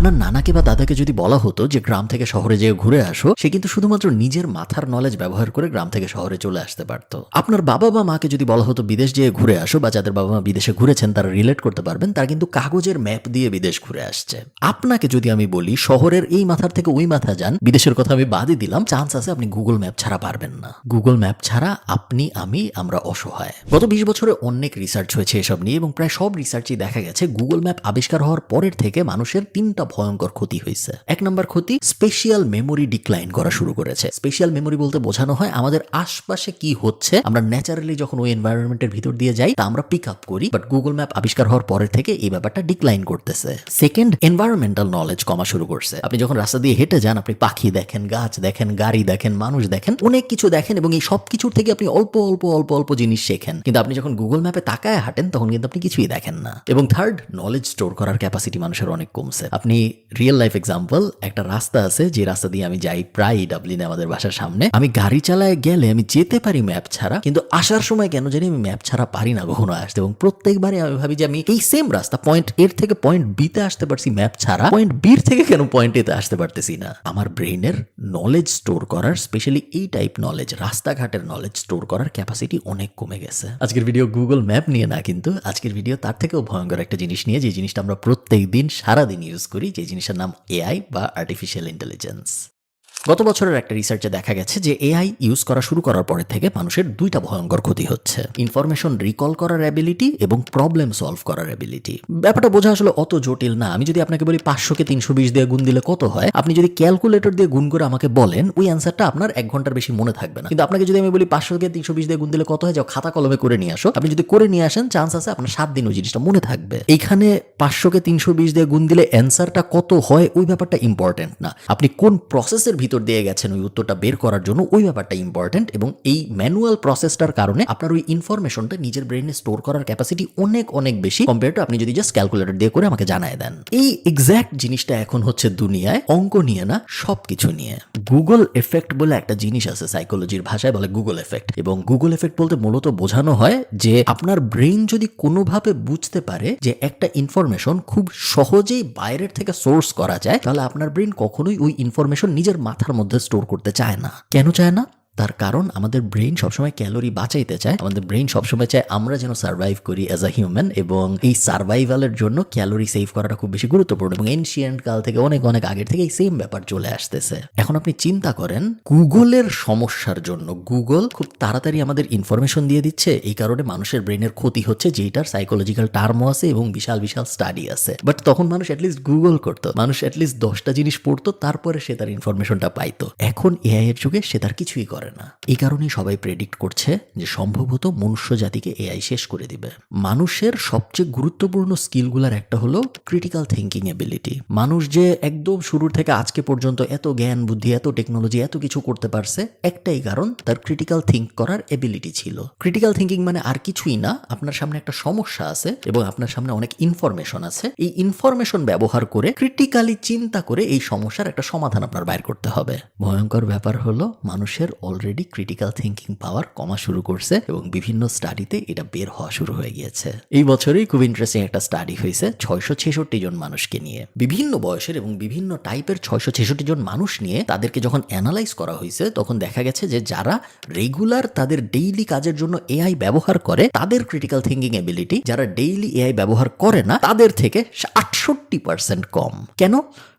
আপনার নানাকে বা দাদাকে যদি বলা হতো যে গ্রাম থেকে শহরে যেয়ে ঘুরে আসো, সে কিন্তু শুধুমাত্র নিজের মাথার নলেজ ব্যবহার করে গ্রাম থেকে শহরে চলে আসতে পারতো। আপনার বাবা বা মাকে যদি বলা হতো বিদেশ যেয়ে ঘুরে আসো বা যাদের বাবা মা বিদেশে ঘুরেছেন, তারা রিলেট করতে পারবেন, তারা কিন্তু কাগজের ম্যাপ দিয়ে বিদেশ ঘুরে আসছে। আপনাকে যদি আমি বলি শহরের এই মাথার থেকে ওই মাথা যান, বিদেশের কথা আমি বাদই দিলাম চান্স আছে আপনি গুগল ম্যাপ ছাড়া পারবেন না। গুগল ম্যাপ ছাড়া আপনি, আমি, আমরা অসহায়। গত বিশ বছরে অনেক রিসার্চ হয়েছে এসব নিয়ে এবং প্রায় সব রিসার্চই দেখা গেছে গুগল ম্যাপ আবিষ্কার হওয়ার পরের থেকে মানুষের তিনটা ভয়ঙ্কর ক্ষতি হয়েছে। এক নম্বর ক্ষতি স্পেশিয়াল মেমোরি ডিক্লাইন করা শুরু করেছে। স্পেশাল মেমোরি বলতে বোঝানো হয় আমাদের আশপাশে কি হচ্ছে। আমরা ন্যাচারালি যখন ওই এনভায়রনমেন্টের ভিতর দিয়ে যাই, তা আমরা পিক আপ করি বাট গুগল ম্যাপ আবিষ্কার হওয়ার পরের থেকে এই ব্যাপারটা ডিক্লাইন করতেছে। সেকেন্ড এনভায়রনমেন্টাল নলেজ কমা শুরু করছে। আপনি যখন রাস্তা দিয়ে হেঁটে যান, আপনি পাখি দেখেন, গাছ দেখেন, গাড়ি দেখেন, মানুষ দেখেন, অনেক কিছু দেখেন এবং এই সব কিছুর থেকে আপনি অল্প অল্প অল্প অল্প জিনিস শেখেন। কিন্তু আপনি যখন গুগল ম্যাপে তাকায় হাঁটেন, তখন কিন্তু আপনি কিছুই দেখেন না। এবং থার্ড নলেজ স্টোর করার ক্যাপাসিটি মানুষের অনেক কমছে। আপনি রিয়েল লাইফ এক্সাম্পল একটা রাস্তা আছে, যে রাস্তা দিয়ে আমি যাই প্রায় ডাবলিনে আমাদের বাসার সামনে। আমি গাড়ি চালায় গেলে আমি যেতে পারি ম্যাপ ছাড়া, কিন্তু আসার সময় কেন জানি আমি ম্যাপ ছাড়া পারি না কখনো আসতে। এবং প্রত্যেকবারে আমি ভাবি যে আমি এই সেম রাস্তা পয়েন্ট এর থেকে পয়েন্ট বিতে আসতে পারছি ম্যাপ ছাড়া পয়েন্ট বির থেকে কেন পয়েন্ট এতে আসতে পারতেছি না? আমার ব্রেইনের নলেজ স্টোর করার স্পেশালি এই টাইপ নলেজ রাস্তাঘাটের নলেজ স্টোর করার ক্যাপাসিটি অনেক কমে গেছে। আজকের ভিডিও গুগল ম্যাপ নিয়ে না কিন্তু, আজকের ভিডিও তার থেকেও ভয়ঙ্কর একটা জিনিস নিয়ে, যে জিনিসটা আমরা প্রত্যেক দিন সারাদিন ইউজ করি যে জিনিসের নাম এআই বা আর্টিফিশিয়াল ইন্টেলিজেন্স গত বছরের একটা রিসার্চে দেখা গেছে যে এআই ইউজ করা শুরু করার পরে থেকে মানুষের দুইটা ভয়ঙ্কর ক্ষতি হচ্ছে। ইনফরমেশন রিকল করার অ্যাবিলিটি এবং প্রবলেম সলভ করার অ্যাবিলিটি ব্যাপারটা বোঝা আসলে অত জটিল না। আমি যদি আপনাকে বলি পাঁচশোকে তিনশো বিশ দিয়ে গুণ দিলে কত হয়? আপনি যদি ক্যালকুলেটর দিয়ে গুণ করে আমাকে বলেন, ওই অ্যান্সারটা আপনার এক ঘণ্টার বেশি মনে থাকবে না। কিন্তু আপনাকে যদি আমি বলি পাঁচশোকে তিনশো বিশ দিয়ে গুণ দিলে কত হয়? যাও খাতা কলমে করে নিয়ে আসো। আপনি যদি করে নিয়ে আসেন চান্স আছে আপনার সাত দিন ওই জিনিসটা মনে থাকবে। এইখানে পাঁচশোকে তিনশো বিশ দিয়ে গুণ দিলে অ্যান্সারটা কত হয়? ওই ব্যাপারটা ইম্পর্টেন্ট না। আপনি কোন প্রসেসের ভিতর দিয়ে গেছেন, ওই উত্তরটা বের করার জন্য, ওই ব্যাপারটা ইম্পর্টেন্ট এবং এই ম্যানুয়াল প্রসেসটার কারণে আপনার ওই ইনফরমেশনটা নিজের ব্রেনে স্টোর করার ক্যাপাসিটি অনেক অনেক বেশি কম্পেয়ার টু আপনি যদি জাস্ট ক্যালকুলেটর দিয়ে করে আমাকে জানায় দেন। এই এক্স্যাক্ট জিনিসটা এখন হচ্ছে দুনিয়ায় অঙ্ক নিয়ে না সব কিছু নিয়ে। গুগল এফেক্ট বলে একটা জিনিস আছে সাইকোলজির ভাষায়, বলে গুগল এফেক্ট এবং গুগল এফেক্ট বলতে মূলত বোঝানো হয় যে আপনার ব্রেইন যদি কোনোভাবে বুঝতে পারে যে একটা ইনফরমেশন খুব সহজেই বাইরের থেকে সোর্স করা যায়, তাহলে আপনার ব্রেইন কখনোই ওই ইনফরমেশন নিজের মাথার মধ্যে স্টোর করতে চায় না। কেন চায় না? তার কারণ আমাদের ব্রেইন সবসময় ক্যালোরি বাঁচাইতে চায়। আমাদের ব্রেইন সবসময় চায় আমরা যেন সার্ভাইভ করি অ্যাজ আ হিউম্যান এবং এই সার্ভাইভালের জন্য ক্যালোরি সেভ করাটা খুব বেশি গুরুত্বপূর্ণ এবং এনশিয়েন্ট কাল থেকে অনেক অনেক আগের থেকে এই সেম ব্যাপার চলে আসতেছে। এখন আপনি চিন্তা করেন, গুগলের সমস্যার জন্য, গুগল খুব তাড়াতাড়ি আমাদের ইনফরমেশন দিয়ে দিচ্ছে, এই কারণে মানুষের ব্রেনের ক্ষতি হচ্ছে যেটার সাইকোলজিক্যাল টার্মও আছে এবং বিশাল বিশাল স্টাডি আছে। বাট তখন মানুষ অ্যাটলিস্ট গুগল করতো, মানুষ অ্যাটলিস্ট দশটা জিনিস পড়তো, তারপরে সে তার ইনফরমেশনটা পাইতো। এখন এআই এর যুগে সে তার কিছুই করে না। এই কারণেই সবাই প্রেডিক্ট করছে যে সম্ভবত মনুষ্য জাতিকে এআই শেষ করে দিবে। মানুষের সবচেয়ে গুরুত্বপূর্ণ স্কিলগুলোর একটা হলো ক্রিটিক্যাল থিঙ্কিং এবিলিটি মানুষ যে একদম শুরুর থেকে আজকে পর্যন্ত এত জ্ঞান, বুদ্ধি, এত টেকনোলজি এত কিছু করতে পারছে, একটাই কারণ তার ক্রিটিক্যাল থিঙ্ক করার এবিলিটি ছিল। ক্রিটিক্যাল থিঙ্কিং মানে আর কিছুই না, আপনার সামনে একটা সমস্যা আছে এবং আপনার সামনে অনেক ইনফরমেশন আছে। এই ইনফরমেশন ব্যবহার করে ক্রিটিক্যালি চিন্তা করে এই সমস্যার একটা সমাধান আপনার বাইর করতে হবে। ভয়ঙ্কর ব্যাপার হলো মানুষের অলরেডি ক্রিটিক্যাল থিঙ্কিং পাওয়ার কমা শুরু করছে এবং বিভিন্ন স্টাডিতে এটা বের হওয়া শুরু হয়ে গিয়েছে। এই বছরেই খুব ইন্টারেস্টিং একটা স্টাডি হয়েছে ছয়শো ছেষট্টি জন মানুষকে নিয়ে। বিভিন্ন বয়সের এবং বিভিন্ন টাইপের ছয়শো ছেষট্টি জন মানুষ নিয়ে তাদেরকে যখন অ্যানালাইজ করা হয়েছে, তখন দেখা গেছে যে যারা রেগুলার তাদের ডেইলি কাজের জন্য এআই ব্যবহার করে, তাদের ক্রিটিক্যাল থিঙ্কিং এবিলিটি যারা ডেইলি এআই ব্যবহার করে না, তাদের থেকে আটষট্টি পার্সেন্ট কম। কেন?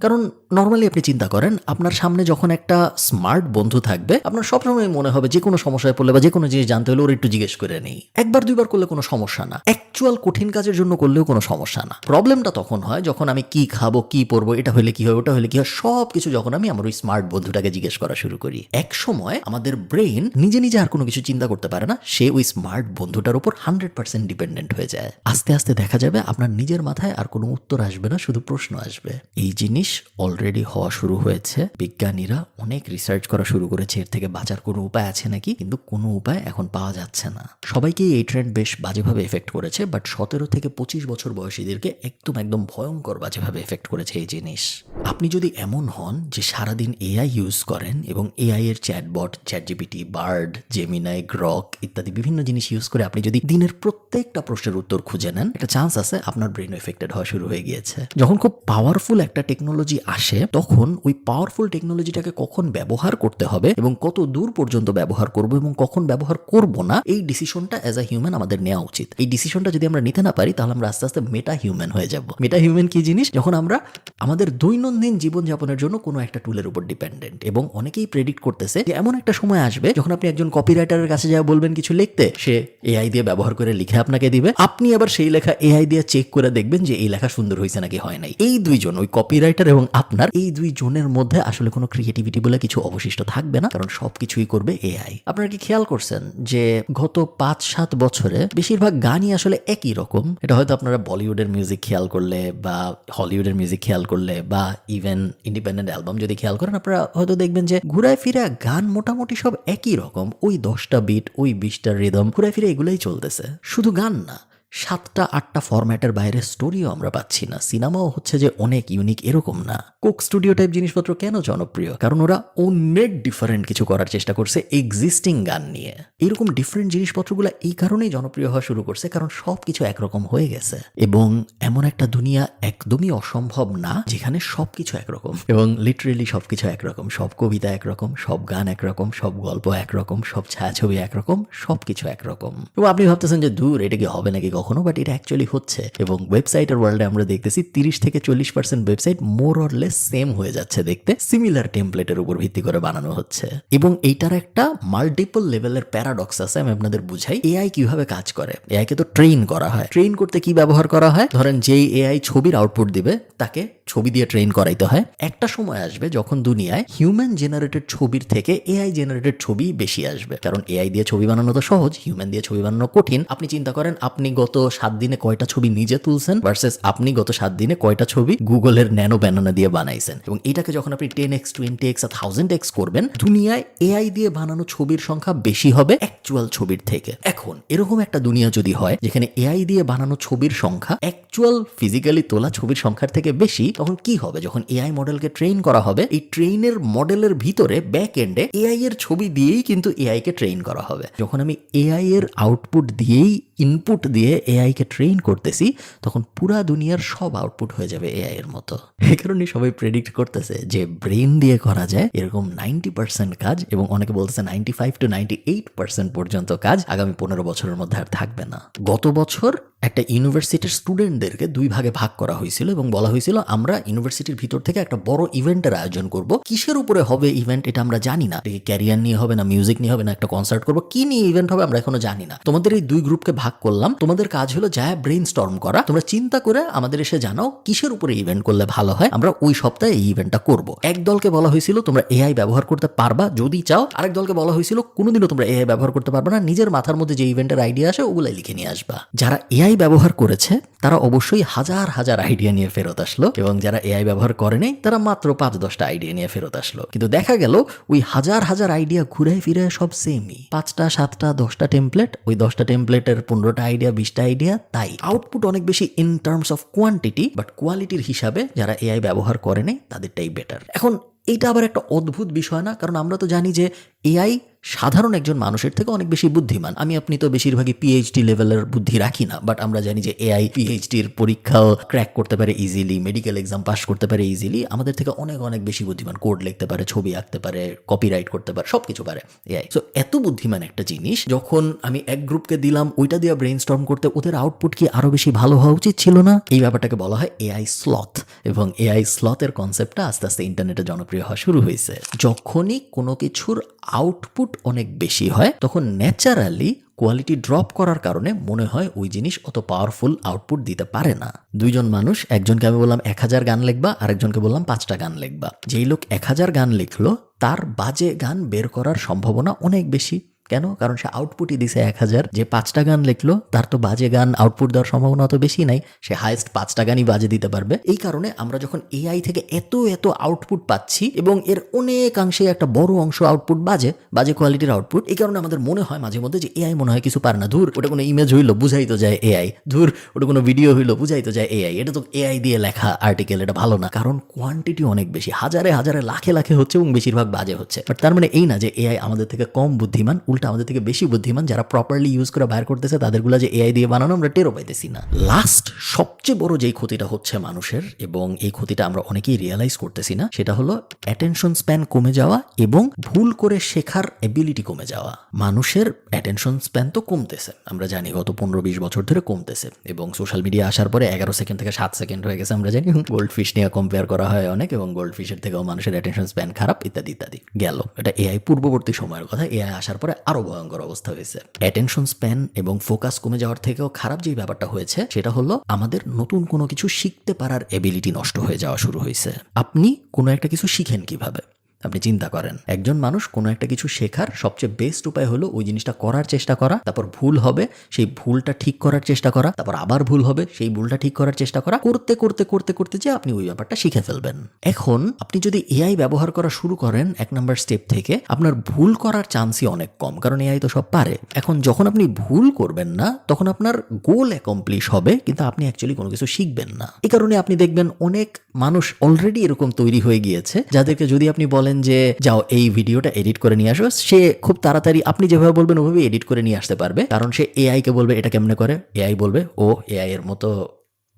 কারণ নর্মালি আপনি চিন্তা করেন, আপনার সামনে যখন একটা স্মার্ট বন্ধু থাকবে, আপনার সবসময় মনে হবে যে কোনো সমস্যায় পড়লে বা যে কোনো জিনিস জানতে হলে ওর একটু জিজ্ঞেস করে নেই। একবার, দুইবার করলে কোনো সমস্যা না। অ্যাকচুয়াল কঠিন কাজের জন্য করলেও কোনো সমস্যা না। প্রবলেমটা তখন হয় যখন আমি কি খাব, কি পরবো, এটা হলে কি হয় ওটা হলে কি হয় সব কিছু যখন আমি আমার ওই স্মার্ট বন্ধুটাকে জিজ্ঞেস করা শুরু করি। এক সময় আমাদের ব্রেন নিজে নিজে আর কোনো কিছু চিন্তা করতে পারে না, সে ওই স্মার্ট বন্ধুটার উপর হান্ড্রেড পার্সেন্ট ডিপেন্ডেন্ট হয়ে যায়। আস্তে আস্তে দেখা যাবে আপনার নিজের মাথায় আর কোনো উত্তর আসবে না, শুধু প্রশ্ন আসবে। এই জিনিস অলরেডি হওয়া শুরু হয়েছে। বিজ্ঞানীরা অনেক রিসার্চ করা শুরু করেছে, এর থেকে বাঁচার কোনো উপায় আছে নাকি? কিন্তু কোনো উপায় এখন পাওয়া যাচ্ছে না। সবাইকে এই ট্রেন্ড বেশ বাজেভাবে এফেক্ট করেছে বাট সতেরো থেকে পঁচিশ বছর বয়সীদেরকে একদম একদম ভয়ঙ্কর বাজেভাবে এফেক্ট করেছে এই জিনিস। আপনি যদি এমন হন যে সারাদিন এআই ইউজ করেন এবং এআই এর chatbot ChatGPT Bard Gemini Grok ইত্যাদি বিভিন্ন জিনিস ইউজ করে আপনি যদি দিনের প্রত্যেকটা প্রশ্নের উত্তর খুঁজে নেন, একটা চান্স আছে আপনার ব্রেন এফেক্টেড হওয়া শুরু হয়ে গিয়েছে। যখন খুব পাওয়ারফুল একটা টেকনোলজি আসে, তখন ওই পাওয়ারফুল টেকনোলজিটাকে কখন ব্যবহার করতে হবে এবং কত দূর পর্যন্ত ব্যবহার করব এবং কখন ব্যবহার করব না, এই ডিসিশনটা অ্যাজ আ হিউম্যান আমাদের নেওয়া উচিত। এই ডিসিশনটা যদি আমরা নিতে না পারি, তাহলে আমরা আস্তে আস্তে মেটা হিউম্যান হয়ে যাব। মেটা হিউম্যান কি জিনিস? যখন আমরা আমাদের দৈনন্দিন জীবনযাপনের জন্য কোনো একটা টুলের উপর ডিপেন্ডেন্ট এবং অনেকেই প্রেডিক্ট করতেছে যে এমন একটা সময় আসবে, যখন আপনি একজন কপিরাইটারের কাছে যা বলবেন কিছু লিখতে, সে এআই দিয়ে ব্যবহার করে লিখে আপনাকে দিবে। আপনি আবার সেই লেখা এআই দিয়ে চেক করে দেখবেন যে এই লেখা সুন্দর হয়েছে নাকি হয় নাই। এই দুইজন, ওই কপিরাইটার এবং আপনার, এই দুই জনের মধ্যে আসলে কোনো ক্রিয়েটিভিটি বলে কিছু অবশিষ্ট থাকবে না, কারণ সবকিছুই করবে এআই আপনারা কি খেয়াল করছেন যে গত পাঁচ সাত বছরে বেশিরভাগ গানই আসলে একই রকম? এটা হয়তো আপনারা বলিউডের মিউজিক খেয়াল করলে বা হলিউডের মিউজিক খেয়াল করলে বা ইভেন ইন্ডিপেন্ডেন্ট অ্যালবাম যদি খেয়াল করেন, আপনারা হয়তো দেখবেন যে ঘুরায় ফিরে গান মোটামুটি সব একই রকম, ওই দশটা বিট ওই বিশটা রিদম ঘুরায় ফিরে এগুলোই চলতেছে। শুধু গান না সাতটা, আটটা ফরম্যাটের বাইরে স্টোরিও আমরা পাচ্ছি না। সিনেমাও হচ্ছে যে অনেক ইউনিক এরকম না। কোক স্টুডিও টাইপ জিনিসপত্র কেন জনপ্রিয়? কারণ ওরা অনেক ডিফারেন্ট কিছু করার চেষ্টা করছে এক্সিস্টিং গান নিয়ে। এরকম ডিফারেন্ট জিনিসপত্রগুলো এই কারণেই জনপ্রিয় হওয়া শুরু করছে, কারণ সব কিছু একরকম হয়ে গেছে। এবং এমন একটা দুনিয়া একদমই অসম্ভব না, যেখানে সব কিছু একরকম। এবং লিটারেলি সব কিছু একরকম। সব কবিতা একরকম, সব গান একরকম, সব গল্প একরকম, সব ছায়াছবি একরকম সব কিছু একরকম। এবং আপনি ভাবতেছেন যে, দূর, এটা কি হবে নাকি কখনো বাট এটা অ্যাকচুয়ালি হচ্ছে। এবং ওয়েবসাইটের ওয়ার্ল্ডে আমরা দেখতেছি তিরিশ থেকে চল্লিশ percent website more or less same হয়ে যাচ্ছে দেখতে। সিমিলার টেমপ্লেটের উপর ভিত্তি করে বানানো হচ্ছে। এবং এইটার একটা মাল্টিপল লেভেলের প্যারাডক্স আছে, আমি আপনাদের বুঝাই। এআই কীভাবে কাজ করে? এআই কে তো ট্রেন করা হয়। ট্রেন করতে কি ব্যবহার করা হয়? ধরেন যেই এআই ছবির আউটপুট দিবে, তাকে ছবি দিয়ে ট্রেন করাইতে হয়। একটা সময় আসবে যখন দুনিয়ায় হিউম্যান জেনারেটেড ছবির থেকে এআই জেনারেটেড ছবি বেশি আসবে। কারণ এআই দিয়ে ছবি বানানো তো সহজ হিউম্যান দিয়ে ছবি বানানো কঠিন। আপনি চিন্তা করেন, আপনি গত সাত দিনে কয়টা ছবি নিজে তুলছেন ভার্সেস আপনি গত সাত দিনে কয়টা ছবি গুগলের ন্যানো ব্যানানা দিয়ে বানাইছেন? এবং এটাকে যখন আপনি ten x twenty x thousand x করবেন, দুনিয়ায় এআই দিয়ে বানানো ছবির সংখ্যা বেশি হবে অ্যাকচুয়াল ছবির থেকে। এখন, এরকম একটা দুনিয়া যদি হয়, যেখানে এআই দিয়ে বানানো ছবির সংখ্যা অ্যাকচুয়াল ফিজিক্যালি তোলা ছবির সংখ্যার থেকে বেশি, তখন কি হবে? যখন এআই মডেলকে ট্রেন করা হবে, এই ট্রেনের মডেলের ভিতরে ব্যাক এন্ডে এআই এর ছবি দিয়েই কিন্তু এআই কে ট্রেন করা হবে। যখন আমি এআই এর আউটপুট দিয়েই ইনপুট দিয়ে এআই কে ট্রেন করতেছি, তখন পুরা দুনিয়ার সব আউটপুট হয়ে যাবে এআই এর মতো। এই কারণে সবাই প্রেডিক্ট করতেছে যে ব্রেন দিয়ে করা যায় এরকম নাইনটি পার্সেন্ট কাজ এবং অনেকে বলতেছে ninety five to ninety eight percent পর্যন্ত কাজ আগামী পনেরো বছরের মধ্যে আর থাকবে না। গত বছর একটা ইউনিভার্সিটির স্টুডেন্টদেরকে দুই ভাগে ভাগ করা হয়েছিল এবং বলা হয়েছিল, আমরা ইউনিভার্সিটির ভিতর থেকে একটা বড় ইভেন্টের আয়োজন করব। কিসের উপরে হবে ইভেন্ট এটা আমরা জানি না। ক্যারিয়ার নিয়ে হবে না মিউজিক নিয়ে হবে না, একটা কনসার্ট করব। কি নিয়ে ইভেন্ট হবে আমরা এখনও জানি না। তোমাদের এই দুই গ্রুপকে ভাগ করলাম। তোমাদের কাজ হলো যা ব্রেন স্টর্ম করা। তোমরা চিন্তা করে আমাদের এসে জানাও কিসের উপরে ইভেন্ট করলে ভালো হয়। আমরা ওই সপ্তাহে এই ইভেন্টটা করব। এক দলকে বলা হয়েছিল তোমরা এআই ব্যবহার করতে পারবা, যদি চাও। আরেক দলকে বলা হয়েছিল কোনোদিনও তোমরা এআই ব্যবহার করতে পারবে না। নিজের মাথার মধ্যে যে ইভেন্টের আইডিয়া আসে, ওগুলাই লিখে নিয়ে আসবা। যারা এআই ব্যবহার করেছে, তারা অবশ্যই হাজার হাজার আইডিয়া নিয়ে ফেরত আসলো এবং যারা এআই ব্যবহার করে নাই, তারা মাত্র পাঁচ দশটা আইডিয়া নিয়ে ফেরত আসলো। কিন্তু দেখা গেল, ওই হাজার হাজার আইডিয়া ঘুরে ফিরে সব সেমই পাঁচটা, সাতটা, দশটা টেমপ্লেট ওই দশটা টেমপ্লেটের পনেরোটা আইডিয়া বিশটা আইডিয়া তাই আউটপুট অনেক বেশি in terms of quantity but কোয়ালিটির হিসাবে যারা এআই ব্যবহার করে নেই, তাদেরটাই বেটার এখন এইটা আবার একটা অদ্ভুত বিষয় না? কারণ আমরা তো জানি যে এআই সাধারণ একজন মানুষের থেকে অনেক বেশি বুদ্ধিমান। আমি, আপনি তো বেশিরভাগই পিএইচডি লেভেলের বুদ্ধি রাখি না বাট আমরা জানি যে এআই পিএইচডির পরীক্ষাও ক্র্যাক করতে পারে ইজিলি মেডিকেল এক্সাম পাস করতে পারে ইজিলি আমাদের থেকে অনেক অনেক বেশি বুদ্ধিমান। কোড লিখতে পারে, ছবি আঁকতে পারে কপিরাইট করতে পারে সব কিছু পারে এআই সো এত বুদ্ধিমান একটা জিনিস, যখন আমি এক গ্রুপকে দিলাম, ওইটা দিয়ে ব্রেন স্টর্ম করতে ওদের আউটপুট কি আরও বেশি ভালো হওয়া উচিত ছিল না? এই ব্যাপারটাকে বলা হয় এআই স্লথ এবং এআই স্লথের কনসেপ্টটা আস্তে আস্তে ইন্টারনেটে জনপ্রিয় হওয়া শুরু হয়েছে। যখনই কোনো কিছুর আউটপুট অনেক বেশি হয়, তখন ন্যাচারালি কোয়ালিটি ড্রপ করার কারণে মনে হয় ওই জিনিস অত পাওয়ারফুল আউটপুট দিতে পারে না। দুইজন মানুষ, একজনকে আমি বললাম, এক হাজার গান লিখবা আরেকজনকে বললাম, পাঁচটা গান লিখবা। যেই লোক এক হাজার গান লিখলো, তার বাজে গান বের করার সম্ভাবনা অনেক বেশি। কেন? কারণ সে আউটপুটই দিছে এক হাজার। যে পাঁচটা গান লিখলো, তার তো বাজে গান আউটপুট দেওয়ার সম্ভাবনা অত বেশি নাই। সে হাইয়েস্ট পাঁচটা গানই বাজে দিতে পারবে। এই কারণে আমরা যখন এআই থেকে এত এত আউটপুট পাচ্ছি এবং এর অনেকাংশে একটা বড় অংশ আউটপুট বাজে বাজে কোয়ালিটির আউটপুট এই কারণে আমাদের মনে হয় মাঝে মধ্যে যে এআই মনে হয় কিছু পারে না। ধুর, ওটা কোনো ইমেজ হইল বুঝাই তো যায় এআই ধুর, ওটা কোনো ভিডিও হইল বুঝাই তো যায় এআই এটা তো এআই দিয়ে লেখা আর্টিকেল এটা ভালো না। কারণ কোয়ান্টিটি অনেক বেশি। হাজারে হাজারে, লাখে লাখে হচ্ছে এবং বেশিরভাগ বাজে হচ্ছে। বাট তার মানে এই না যে এআই আমাদের থেকে কম বুদ্ধিমান উল্টা আমাদের থেকে বেশি বুদ্ধিমান, যারা প্রপারলি ইউজ করে বাইর করতেছে, তাদেরগুলো যে এআই দিয়ে বানানো আমরা টেরও পাইতেছি না। লাস্ট সবচেয়ে বড় যেই ক্ষতিটা হচ্ছে মানুষের, এবং এই ক্ষতিটা আমরা অনেকেই রিয়েলাইজ করতেছি না, সেটা হলো অ্যাটেনশন স্প্যান কমে যাওয়া এবং ভুল করে শেখার এবিলিটি কমে যাওয়া। মানুষের অ্যাটেনশন স্প্যান তো কমতেছে, আমরা জানি গত পনেরো বিশ বছর ধরে কমতেছে, এবং সোশ্যাল মিডিয়া আসার পরে এগারো সেকেন্ড থেকে সাত সেকেন্ড হয়ে গেছে, আমরা জানি গোল্ড ফিশ নিয়ে কম্পেয়ার করা হয় অনেক, এবং গোল্ড ফিশের থেকেও মানুষের অ্যাটেনশন স্প্যান খারাপ, ইত্যাদি ইত্যাদি। গেল। এটা এআই পূর্ববর্তী সময়ের কথা এআই আসার পরে আরও ভয়ঙ্কর অবস্থা হয়েছে। অ্যাটেনশন স্প্যান এবং ফোকাস কমে যাওয়ার থেকেও খারাপ যে ব্যাপারটা হয়েছে, সেটা হলো আমাদের নতুন কোনো কিছু শিখতে পারার এবিলিটি নষ্ট হয়ে যাওয়া শুরু হয়েছে। আপনি কোনো একটা কিছু শিখেন কীভাবে? আপনি চিন্তা করেন। একজন মানুষ কোনো একটা কিছু শেখার সবচেয়ে বেস্ট উপায় হলো ওই জিনিসটা করার চেষ্টা করা, তারপর ভুল হবে, সেই ভুলটা ঠিক করার চেষ্টা করা, তারপর আবার ভুল হবে, সেই ভুলটা ঠিক করার চেষ্টা করা, করতে করতে করতে করতে যে আপনি ওই ব্যাপারটা শিখে ফেলবেন। এখন আপনি যদি এআই ব্যবহার করা শুরু করেন এক নাম্বার স্টেপ থেকে, আপনার ভুল করার চান্সই অনেক কম, কারণ এআই তো সব পারে। এখন যখন আপনি ভুল করবেন না, তখন আপনার গোল অ্যাকমপ্লিশ হবে, কিন্তু আপনি অ্যাকচুয়ালি কোনো কিছু শিখবেন না। এই কারণে আপনি দেখবেন অনেক মানুষ অলরেডি এরকম তৈরি হয়ে গিয়েছে, যাদেরকে যদি আপনি বলেন যে, যাও এই ভিডিওটা এডিট করে নিয়ে আসো। সে খুব তাড়াতাড়ি, আপনি যেভাবে বলবেন ওভাবে এডিট করে নিয়ে আসতে পারবে। কারণ সে এআই কে বলবে, এটা কেমনে করে? এআই বলবে, ও এআই এর মতো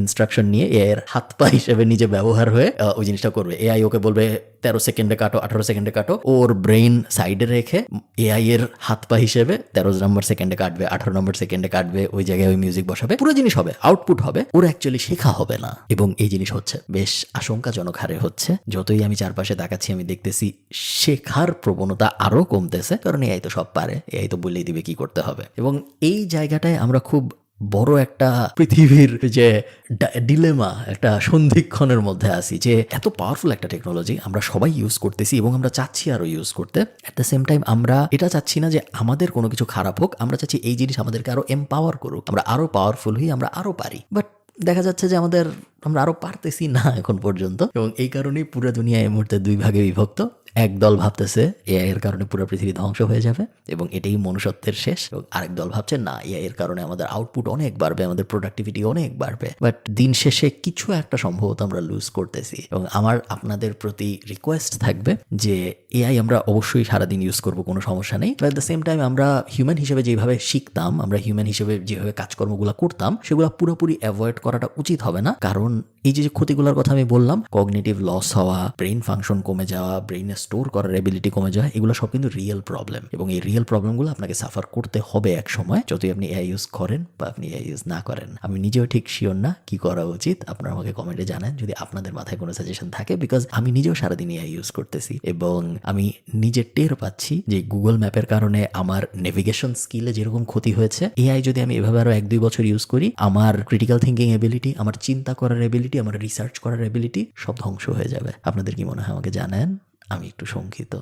ইনস্ট্রাকশন নিয়ে এর হাত পা হিসেবে নিজে ব্যবহার হয়ে ওই জিনিসটা করবে। এআই ওকে বলবে, তেরো সেকেন্ডে কাটো, আঠারো সেকেন্ডে কাটো। ওর ব্রেইন সাইডে রেখে এআই এর হাত পা হিসেবে তেরো নম্বর সেকেন্ডে কাটবে, আঠারো নম্বর সেকেন্ডে কাটবে, ওই জায়গায় ওই মিউজিক বসাবে। পুরো জিনিস হবে আউটপুট হবে, ওর অ্যাকচুয়ালি শেখা হবে না। এবং এই জিনিস হচ্ছে, বেশ আশঙ্কাজনক হারে হচ্ছে। যতই আমি চারপাশে তাকাচ্ছি, আমি দেখতেছি শেখার প্রবণতা আরও কমতেছে। কারণ এআই তো সব পারে এআই তো বলেই দিবে কি করতে হবে। এবং এই জায়গাটায় আমরা খুব বড় একটা পৃথিবীর যে ডিলেমা একটা সন্ধিক্ষণের মধ্যে আছি যে এত পাওয়ারফুল একটা টেকনোলজি আমরা সবাই ইউজ করতেছি এবং আমরা চাচ্ছি আরও ইউজ করতে। অ্যাট দ্য সেম টাইম আমরা এটা চাচ্ছি না যে আমাদের কোনো কিছু খারাপ হোক, আমরা চাচ্ছি এই জিনিস আমাদেরকে আরও এম্পাওয়ার করুক। আমরা আরও পাওয়ারফুল হই, আমরা আরও পারি। বাট দেখা যাচ্ছে যে আমাদের, আমরা আরও পারতেছি না এখন পর্যন্ত। এবং এই কারণেই পুরো দুনিয়া এই মুহূর্তে দুই ভাগে বিভক্ত। এক দল ভাবতেছে এআই এর কারণে পুরো পৃথিবী ধ্বংস হয়ে যাবে এবং এটাই মনুষ্যত্বের শেষ। এবং আরেক দল ভাবছে, না এআই এর কারণে আমাদের আউটপুট অনেক বাড়বে, আমাদের প্রোডাক্টিভিটি অনেক বাড়বে। বাট দিন শেষে কিছু একটা সম্ভবত আমরা লুজ করতেছি। এবং আমার, আপনাদের প্রতি রিকোয়েস্ট থাকবে যে এআই আমরা অবশ্যই সারাদিন ইউজ করব, কোনো সমস্যা নেই। বাট দ্য সেম টাইম আমরা হিউম্যান হিসেবে যেভাবে শিখতাম, আমরা হিউম্যান হিসেবে যেভাবে কাজকর্মগুলো করতাম, সেগুলো পুরোপুরি অ্যাভয়েড করাটা উচিত হবে না। কারণ এই যে ক্ষতিগুলোর কথা আমি বললাম কগনেটিভ লস হওয়া ব্রেন ফাংশন কমে যাওয়া ব্রেইনে স্টোর করার এবিলিটি কমে যায়, এগুলো সব কিন্তু রিয়েল প্রবলেম এবং এই রিয়েল প্রবলেমগুলো আপনাকে সাফার করতে হবে এক সময় যতই আপনি এআই ইউজ করেন বা আপনি এআই ইউজ না করেন। আমি নিজেও ঠিক শিওর না কি করা উচিত। আপনারা আমাকে কমেন্টে জানান যদি আপনাদের মাথায় কোনো সাজেশন থাকে বিকজ আমি নিজেও সারাদিন এআই ইউজ করতেছি এবং আমি নিজে টের পাচ্ছি যে গুগল ম্যাপের কারণে আমার নেভিগেশন স্কিলে যেরকম ক্ষতি হয়েছে এআই যদি আমি এভাবে আরও এক দুই বছর ইউজ করি, আমার ক্রিটিক্যাল থিঙ্কিং এবিলিটি আমার চিন্তা করার এবিলিটি আমার রিসার্চ করার এবিলিটি সব ধ্বংস হয়ে যাবে। আপনাদের কি মনে হয় আমাকে জানেন? আমি একটু শঙ্কিত।